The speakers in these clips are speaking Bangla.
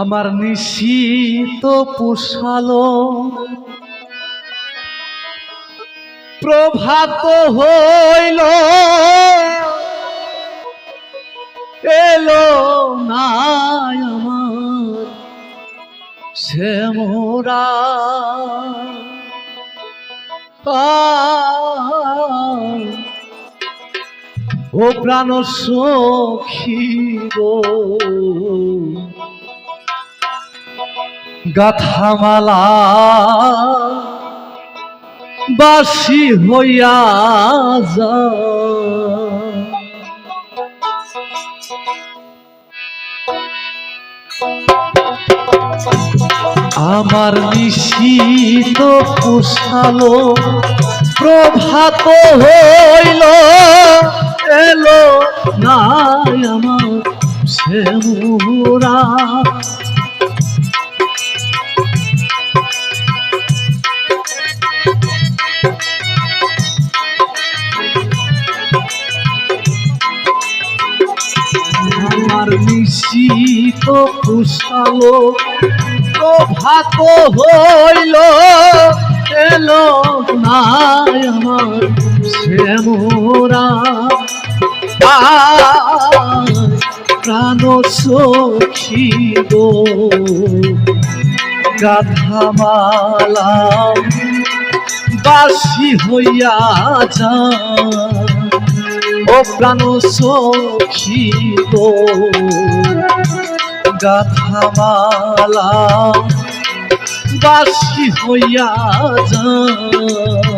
আমার নিশীত পোষালো প্রভাত হইল। এলো না আমার মোরা। ও প্রাণ সখী গো। গাথামালা। বাসি হইয়া যা। আমার নিশীত পোষালো প্রভাত হইল এলো নাই আমার সে মোরা আমার নিশীত পোষালো প্রভাত হইল, এলো নাই আমার সে মোরা। প্রাণ সখী গো গাথামালা বাসি হইয়া যা ও প্রাণ সখিত গাথামালা বাসি হইয়া যা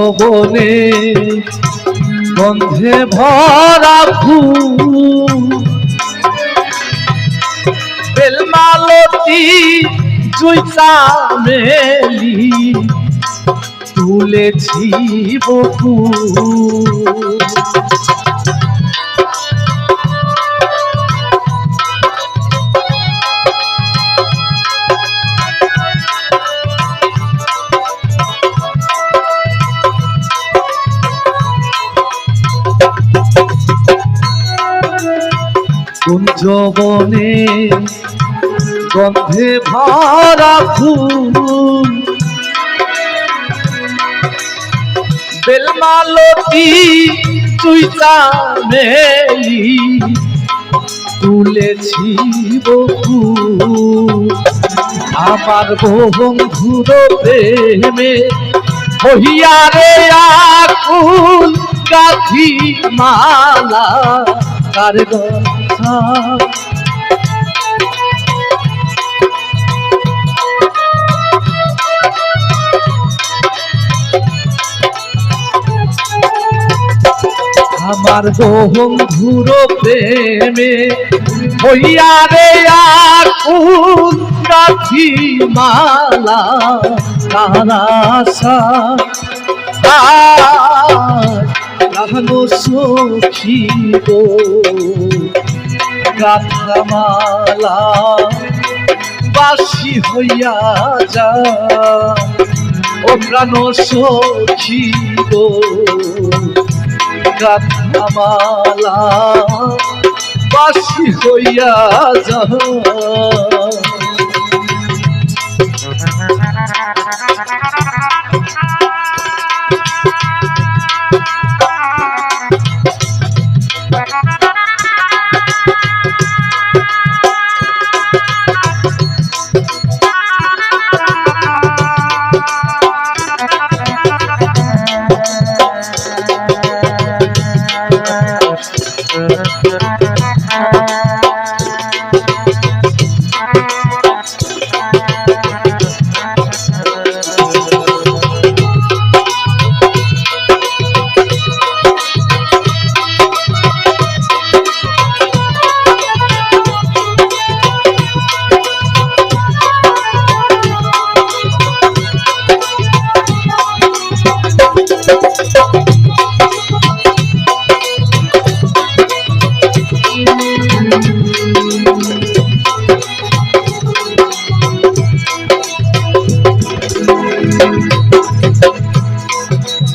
কুঞ্জবনে গন্ধে ভরা ফুল। বেলমালতি জুইতা মেলি তুলেছি বকুল। কুঞ্জবনে গন্ধে ভরা ফুল। বেলমালতি তুইতা মেলি তুলেছি বহু আমার বন্ধুর প্রেমে হইয়ারে আকুল গাথি মালা আমার বন্ধুর প্রেমে হইয়া রে আকুল কাঠি মালা তারাসা রাহনো সখী গো বাসি হইয়া যা। ও প্রাণ সখী গো বাসি হইয়া যা।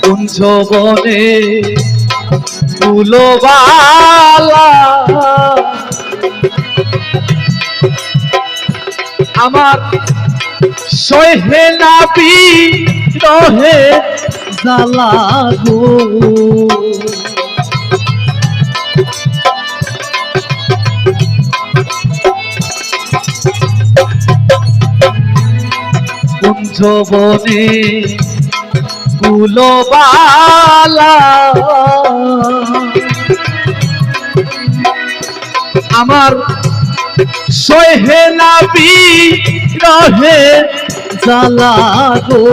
কুঞ্জবনে ফুলবালা? আমার সহে নাবি রহে জ্বালা গো কুঞ্জবনে ফুলবালা। আমার সহে নাবি রহে জ্বালা গো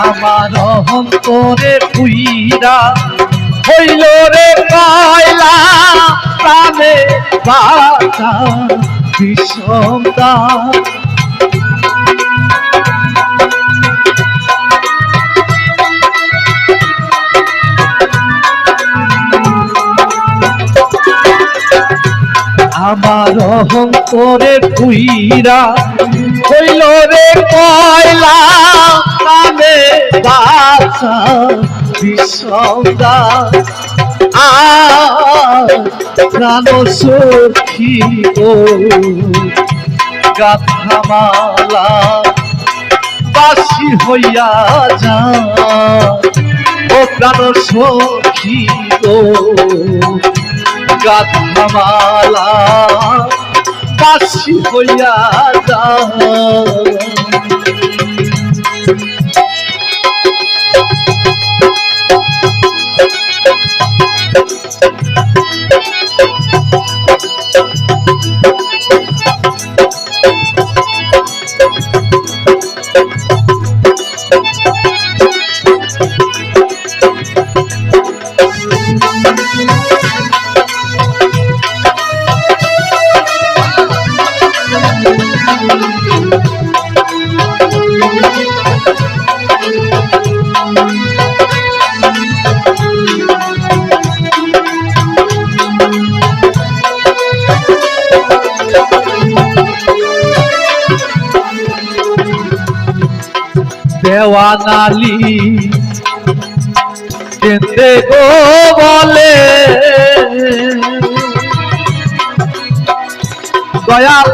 আমার অন্তরে পুইরা হইল রে পাইলা প্রাণে বাতা বিষমদা আমার অহংকরে পুইরা হইল রে কয়লা কানে বাছা বিষমদা প্রাণ সখী গো গাথামালা বাসি হইয়া যা। ও প্রাণ সখী গো মালা বাসি হইয়া যা দেওয়ানালি কেন্দে গো বলে। দয়াল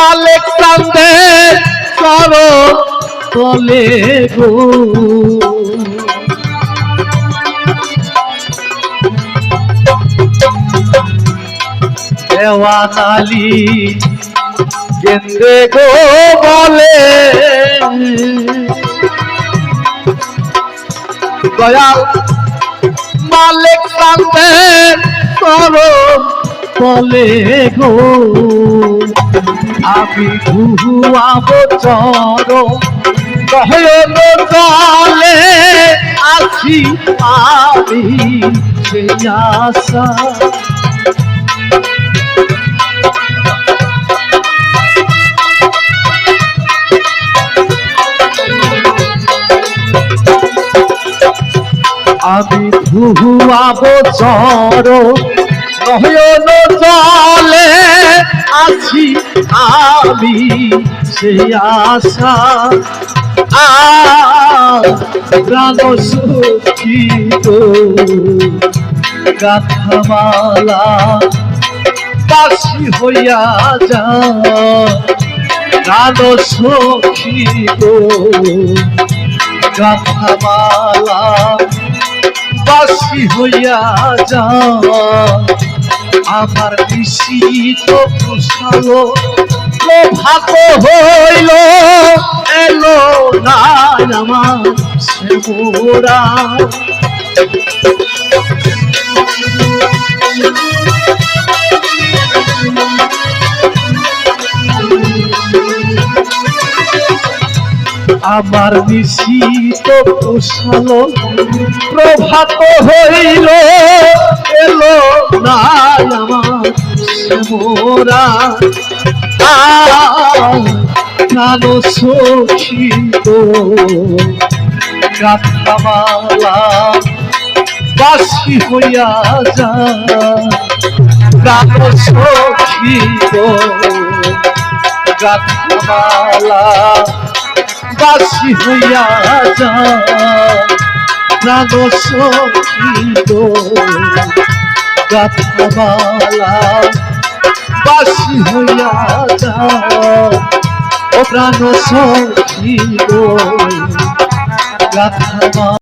মালিক কান্দে সর বলে গো। দেওয়ানালি কেন্দে গো বলে। দয়াল মালিক সর বলে গো আমি ঘুহুয়াব চর নয়ন জলে আছি আমি সে আশা। আমি ধুয়াব চর নয়ন জলে আছি আমি সে আশা, প্রাণ সুখী তো গাথামালা বাসি হইয়া যা প্রাণ সখী গো গাথামালা বাসি হইয়া যা আমার নিশীত পুষালো ভাত হইল। এলো না আমার আমার নিশীত পোষালো প্রভাত হইল এলো না আমার শ্যামরা। গাথামালা বাসি হইয়া যা গাথামালা বাসি হইয়া যা প্রাণ সখী তো গাথামালা বাসি হইয়া যা ও প্রাণ সখী গো গাথা